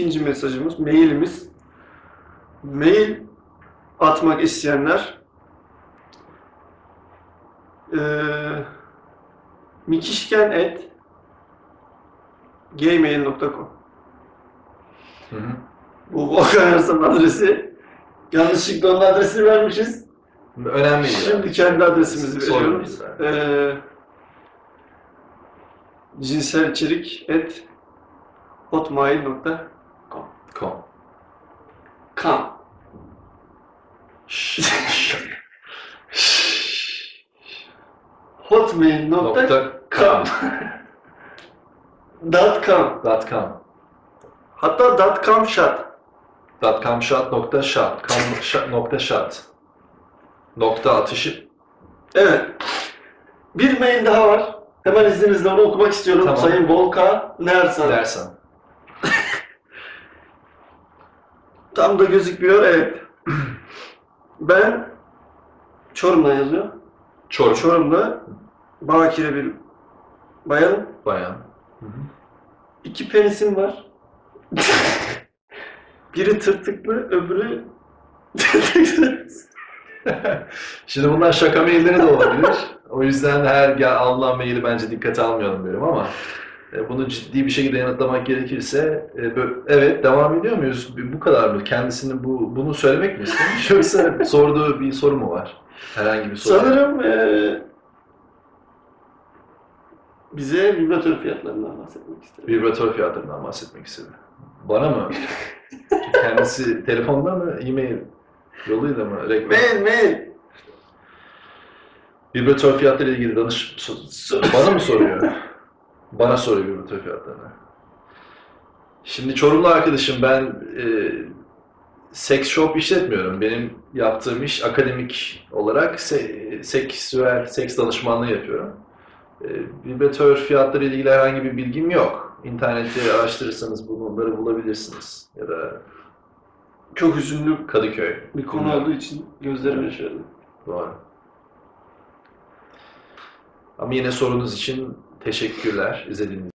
İkinci mesajımız, mailimiz. Mail atmak isteyenler eee mikişken et gmail.com. Bu Volkan Arslan adresi. Yanlışlıkla onun adresini vermişiz. Önemli değil. Şimdi kendi adresimizi Sorun veriyoruz. değil. Ee, cinsel içerik et hotmail.com Kom. Kam. Hotmail.com dot com. Dot com. Hatta dot com shot. Dot com shot nokta shot. Com shot nokta shot. Nokta atışı. Evet. Bir mail daha var. Hemen izninizle onu okumak istiyorum. Tamam. Sayın Volkan Nersan. Dersen. Tam da gözükmüyor. Evet. Ben Çorum'dan yazıyor. Çorum. Çorum'da bakire bir bayanım. Bayan. İki penisim var. Biri tırtıklı, öbürü Şimdi bunlar şaka mailleri de olabilir. O yüzden her ya alınan maili bence dikkate almayalım diyorum ama bunu ciddi bir şekilde yanıtlamak gerekirse e, evet devam ediyor muyuz? Bu kadar mı? Kendisini bu bunu söylemek mi istemiş yoksa sorduğu bir soru mu var? Herhangi bir soru. sanırım eee bize vibratör fiyatlarından bahsetmek istedim. Vibratör fiyatlarından bahsetmek istedi. Bana mı? Kendisi telefonda mı, e-mail yoluyla mı? Reklam. Mail, mail. Vibratör fiyatları ilgili danış... Bana mı soruyor? Bana soruyor vibratör fiyatlarını. Şimdi Çorumlu arkadaşım ben e, seks shop işletmiyorum. Benim yaptığım iş akademik olarak se- seksüel, seks danışmanlığı yapıyorum. E, vibratör fiyatları ile ilgili herhangi bir bilgim yok. İnternette araştırırsanız bunları bulabilirsiniz. Ya da Çok üzünlü Kadıköy. bir konu Bilmiyorum. olduğu için gözlerimi yaşardım. Doğru. Ama yine sorunuz için teşekkürler izlediğiniz